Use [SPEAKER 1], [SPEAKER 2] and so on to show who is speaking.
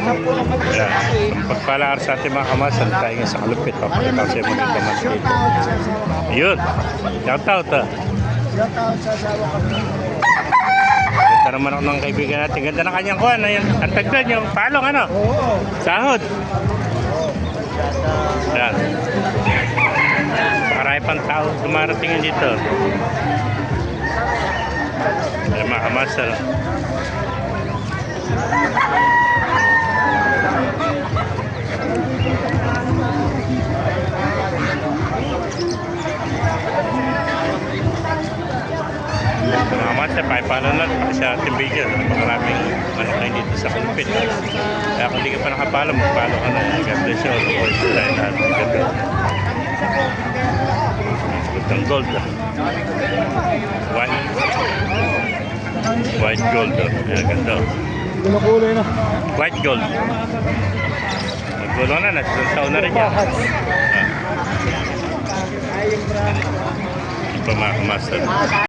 [SPEAKER 1] Yan. Pagpalaar sa ating mga kamasan, tayo nga sa kalupit. Papakita sa maganda man dito. Yun. Shout out ah. Ito naman ako ng kaibigan natin. Ganda ng kanyang kuhan. Ayan. Ang tagdan yung palong ano? Sahod. Yan. Marami pang tao dumarating dito. Ay, mga kamasal. Mga kamasal, pakipalo na pati sa video. Maraming ano kayo dito sa kulpit. Kaya kung di ka pa nakapalo, magpalo ka na. God bless you. all. Always tayo lahat. Ganda. Gandang gold. ah. White. White gold. Ayan, ganda. oh.
[SPEAKER 2] Ginakulay na.
[SPEAKER 1] White gold. Naggulo na, taon na rin yan. Ah. Ito mga kamaster.